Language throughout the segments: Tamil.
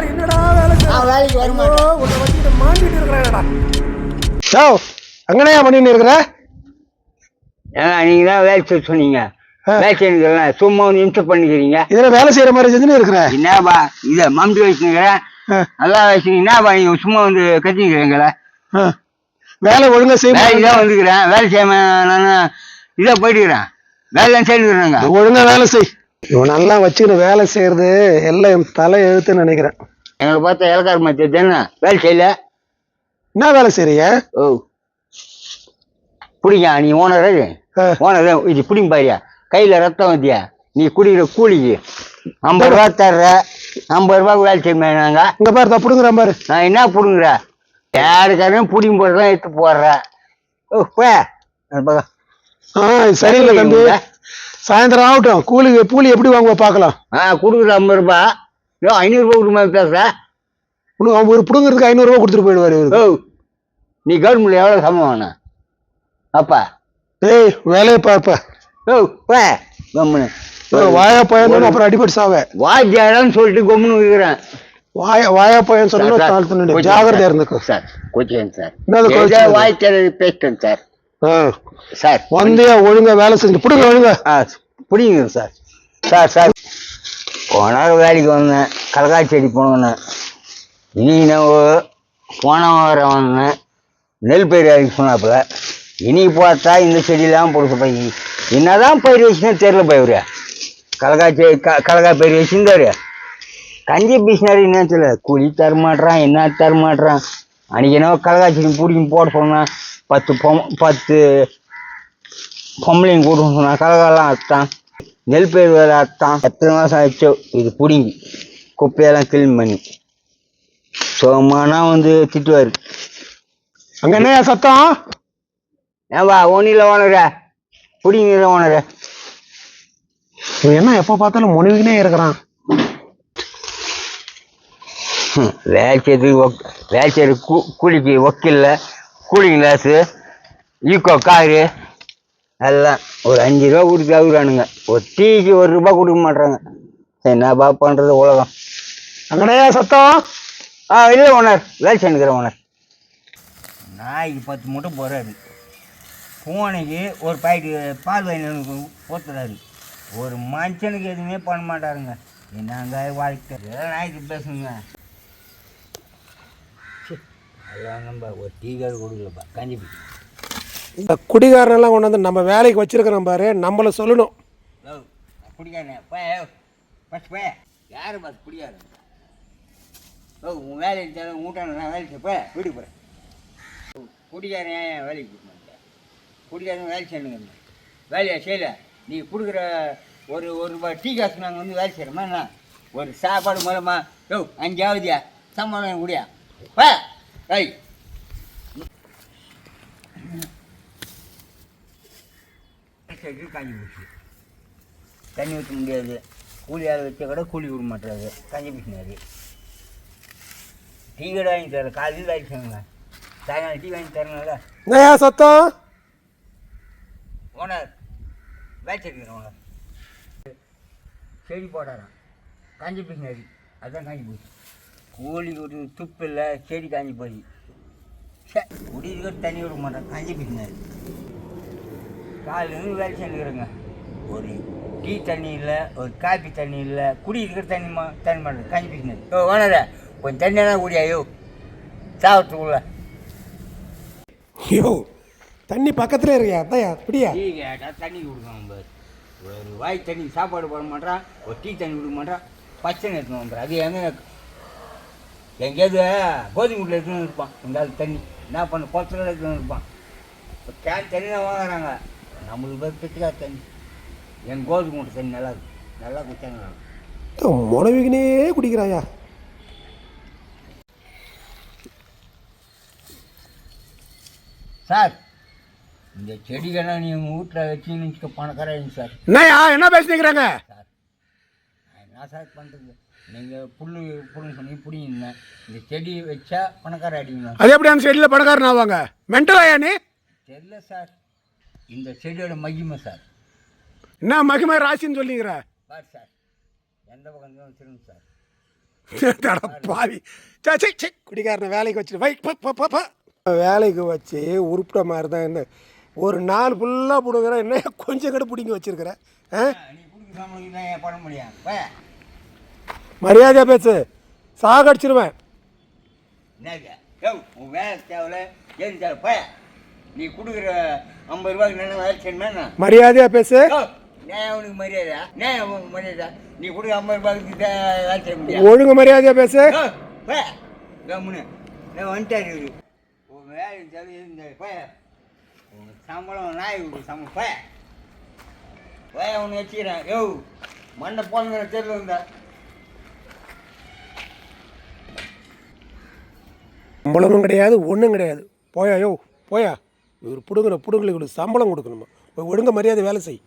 சார் என்னடா வேலை? நான் வேலைக்கு வர மாட்டேன். உன்னை வச்சுக்கிட்டு மாட்டிட்டு இருக்கிறேன்டா யோ அங்கனையா பண்ணின்னு இருக்கிற? ஏங்க நீங்க தான் வேலை செய்ய சொன்னீங்க. வேலை செய்யலாம் சும்மா வந்து இன்சர்ட் பண்ணிக்கிறீங்க. இதுல வேலை செய்யற மாதிரி செஞ்சுன்னு இருக்கிற? என்னப்பா இத மம்டி வச்சுக்கிறேன். நல்லா வச்சுங்க என்னப்பா நீங்க சும்மா வந்து கத்திக்கிறீங்களா. வேலை ஒழுங்கா செய்ய வேலைக்கு தான் வந்துக்கிறேன் வேலை செய்யாம நான் இதை போயிட்டுக்கிறேன் வேலை செய்துக்கிறேங்க ஒழுங்கா வேலை செய். இவன் நல்லா வச்சுக்கிட்டு வேலை செய்யறது எல்லாம் என் தலை எழுத்துன்னு நினைக்கிறேன். எங்களை பார்த்தா இலக்கார மாதிரி தானே வேலை செய்யல? என்ன வேலை செய்றீங்க? ஓ. பிடிங்க நீ ஓனர். ஓனர் இது பிடிங்க பாரியா. கையில ரத்தம் வந்தியா? நீ குடிக்கிற கூலிக்கு. ஐம்பது ரூபா தர்ற. ஐம்பது ரூபாய்க்கு வேலை செய்ய நாங்க. இங்க பாரு தப்புடுங்கிற பாரு. நான் என்ன பிடுங்குற? யாருக்காரும் பிடிங்க போடுறதான் எடுத்து போடுறேன் ஓ. ஆ இது சரியில்லை தம்பி. சாயந்தரம் ஆகட்டும். கூலி கூலி எப்படி வாங்குவ பார்க்கலாம். ஆ கொடுக்குற ஐம்பது ரூபா. ஐநூறுரூபா கொடுமா பேசுற உனக்கு அவங்க ஒரு புடுங்கிறதுக்கு ஐநூறு ரூபாய் கொடுத்துட்டு போயிடுவாரு ஓ நீ கவர்மெண்ட்ல எவ்வளோ சம்பளம் வேணும் அப்பா. ஏய் வேலையை பார்ப்ப. ஓ போ. கம்முன்னு வாயா பையன் அப்புறம் அடிபட்டு சாவ. வாத்தியாரன்னு சொல்லிட்டு கம்முன்னு இருக்கிறேன். வாய வாயா பையன் சொன்னா ஜாகிரதையா சார், இருந்துக்கோ. சார் கொஞ்சம் சார். ஏதோ? வாய்க்கார பேசிட்டேன் சார். சார் வந்தியா ஒழுங்கா வேலை செஞ்சு புடுங்க ஒழுங்கா. ஆ புரியுங்க சார். Sir sir. போன வேலைக்கு வந்தேன் கலக்காய் செடி போனேன். ஒ- போன வாரம் வந்தேன். நெல் பயிர் அடிக்க சொன்னாப்புல. இன்னைக்கு பார்த்தா இந்த செடியெல்லாம் பொறுத்த பையன் என்னதான் பயிர் வச்சுன்னு தெரியல பயிர் கலக்காய் செடி க கலக்காய் பயிர் வச்சுருந்தாரு. கஞ்சி பீசினாரு என்னத்துல கூலி தரமாட்றான் என்ன தரமாட்றான் அன்னைக்கு என்ன செடி பிடிக்கும் போட சொன்னான் பத்து பொம் பத்து பொம்பளைங்க கூட்டம் சொன்னா கலகாலாம் அத்தான். நெல் பயிர் வேலை அத்தான். எத்தனை மாதம் ஆச்சோ இது பிடிங்கி குப்பையெல்லாம் கிளீன் பண்ணி. சோமானா வந்து திட்டுவார். அங்க என்னையா சத்தம்? ஏன்பா ஒன்றில் ஓனர பிடிங்கிற ஓனர இவன் என்ன எப்ப பார்த்தாலும் முனிவினே இருக்கிறான். வேலை ஒக் வேலை கூ கூலிக்கு ஒக்கில்ல கூலிங் கிளாஸு ஈக்கோ காரு எல்லாம் ஒரு அஞ்சு ரூபா கொடுத்து அவுறானுங்க ஒரு டீக்கு ஒரு ரூபா கொடுக்க மாட்றாங்க. என்னப்பா பண்ணுறது உலகம். அங்கடையா சத்தம்? ஆ இல்லை ஓனர் வேலை செய்யுங்கிற ஓனர் நாய்க்கு பத்து மூட்டை போகிறாரு பூனைக்கு ஒரு பாக்கெட்டு பால் வாங்கி போத்துறாரு ஒரு மனுஷனுக்கு எதுவுமே பண்ண மாட்டாருங்க. என்னங்க வாழ்க்கை? நாய்க்கு பேசுங்க? அதெல்லாம் நம்ம ஒரு டீ கார்டு கொடுக்கலப்பா. கஞ்சி இந்த குடிகாரனெல்லாம் கொண்டு வந்து நம்ம வேலைக்கு வச்சிருக்கிறோம் பாரு நம்மள சொல்லணும். ஓ பிடிக்கானே போ ஃபஸ்ட் போ. யார் பார்த்து பிடிக்காது ஓ உன் வேலையை தர ஊட்டான நான் வேலைக்கு போ வீட்டுக்கு போகிறேன் குடிக்காரன் ஏன் வேலைக்கு போக மாட்டேன் குடிக்காரன் வேலை செய்யணுங்க. வேலையை செய்யல. நீ கொடுக்குற ஒரு ஒரு ரூபாய் டீ காசு நாங்கள் வந்து வேலை செய்கிறோமா என்ன? ஒரு சாப்பாடு மூலமா யோ அஞ்சாவதியா? சம்பளம் குடியா? பா. ஐ காஞ்சி போச்சு தண்ணி ஊற்ற முடியாது. கூலி ஆள் வச்சா கூட கூலி விட மாட்டாரு கஞ்சி பிசினாரு டீ கடை வாங்கி தர காலையில் செய்யுங்க சாயங்காலம் டீ வாங்கி தரணும்ல என்னையா சத்தம்? ஓனர் வேலை செய்யுங்க ஓனர்? செடி போட்டாராம் காஞ்சி பிசினாரு அதான் காஞ்சி போச்சு. கூலி ஒரு துப்பு இல்லை செடி காஞ்சி போய். சே குடியிருக்க தண்ணி விட மாட்டேன் காஞ்சி பிசினாரு காலையிலேருந்து வேலை செஞ்சுக்கிறேங்க. ஒரு டீ தண்ணி இல்லை ஒரு காபி தண்ணி இல்லை குடி இருக்கிற தண்ணி மா தண்ணி மாட்டேன் காஞ்சி பிசினஸ் ஓ ஓனர கொஞ்சம் தண்ணியெல்லாம் குடியாயோ சாப்பிட்டுக்குள்ள ஐயோ தண்ணி பக்கத்துல இருக்கியா அத்தையா? அப்படியா டீ கேட்டால் தண்ணி கொடுக்காம பாரு. ஒரு வாய் தண்ணி சாப்பாடு போட மாட்டான் ஒரு டீ தண்ணி கொடுக்க மாட்டான் பச்சை எடுத்துன்னு வந்துடுறான் அது எங்கே எங்கேயாவது கோதுமை வீட்டில் எடுத்துன்னு இருப்பான். எங்காவது தண்ணி. என்ன பண்ண? குளத்துல எடுத்துன்னு இருப்பான். இப்போ கேன் தண்ணி தான் வாங்குறாங்க. நம்மளுக்கு பேர் தண்ணி. என் கோதுமை மூட்டை தண்ணி நல்லா இருக்கு. நல்லா குடிச்சாங்க முனவிக்கினே குடிக்கிறாயா? சார் இந்த செடிகள்லாம் நீ உங்கள் வீட்டில் வச்சுன்னு பணக்காரங்க சார். என்னய்யா? என்ன பேசிக்கிறாங்க சார் பண்ணுறது நீங்கள் புல் புல்லுன்னு சொன்னி பிடிங்க இந்த செடி வச்சா பணக்கார அடிங்க அது எப்படி அந்த செடியில் பணக்காரன் ஆவாங்க. மென்டலாயா நீ? தெரியல சார். இந்த செடியோட மகிமை சார். என்ன மகிமை ராசின்னு சொல்லிக்கிற? பார் சார். எந்த பக்கம் திரும்ப சார். அட பாவி. சே சே குடிகாரனை வேலைக்கு வச்சுட்டு வை. வேலைக்கு வச்சு உருப்பிட்ட மாதிரி தான் என்ன? ஒரு நாள் ஃபுல்லாக பிடுங்குற என்ன கொஞ்சம் கூட பிடிங்கி வச்சிருக்கிற. ஆ? பண்ண மரியாதையாக பேசு. சாகடிச்சிருவேன். உன் வேலை தேவையில்ல. ஏன் தேவை போய். நீ கொடுக்குற ஐம்பது ரூபாய்க்கு என்ன வேலை செய்யணுமா? மரியாதையாக பேசு. உனக்கு மரியாதை? நான் உனக்கு மரியாதை? நீ கொடுக்குற ஐம்பது ரூபாய்க்கு வேலை செய்ய முடியாது. ஒழுங்கு மரியாதையாக பேசு. கம்முன்னு நான் வந்துட்டாரு உன் வேலை தேவை இந்த போய் உன் சம்பளம் நாய் சம்பளம் போய் போய் அவனை வச்சுக்கிறேன். யோ மண்ணை போன தெருவில் இருந்தா. சம்பளமும் கிடையாது ஒன்றும் கிடையாது. போயா யோ போயா. இவர் பிடுங்குற பிடுங்களுக்கு சம்பளம் கொடுக்கணுமா? போய் ஒழுங்க மரியாதை வேலை செய்.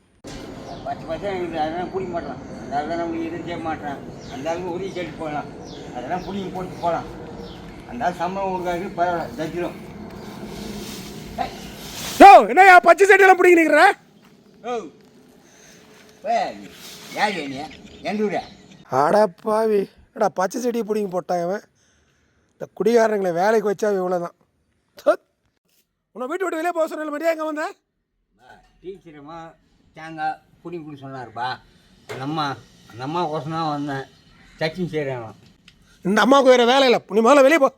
பத்து பர்சன்ட் இருக்குது அதெல்லாம் பிடிக்க மாட்டான். அதெல்லாம் நம்மளுக்கு எதுவும் செய்ய மாட்டான். அந்த அளவுக்கு உதவி கேட்டு போகலாம். அதெல்லாம் பிடிங்கி போட்டு போகலாம். அந்த சம்பளம் கொடுக்காது பரவாயில்ல தச்சிரும். யோ என்னய்யா பச்சை சட்டையெல்லாம் பிடிங்கிற ஓ போய் யார் எந்த ஊரா? அடப்பாவி. எடா பச்சை செடியை பிடிங்கி போட்டான் அவன் இந்த குடிகாரங்களை வேலைக்கு வச்சா இவ்வளோ தான் உன்னை வீட்டு விட்டு வெளியே போக சொன்ன மாதிரியா எங்கே வந்தேன் டீச்சரம்மா தேங்காய் குடி குடி சொன்னாருப்பா. அந்த அம்மா அந்த அம்மா கோசம் தான் வந்தேன். சச்சின் செய்கிறேன் இந்த அம்மாவுக்கு வேறு வேலை இல்லை. நீ முதல்ல வெளியே போ.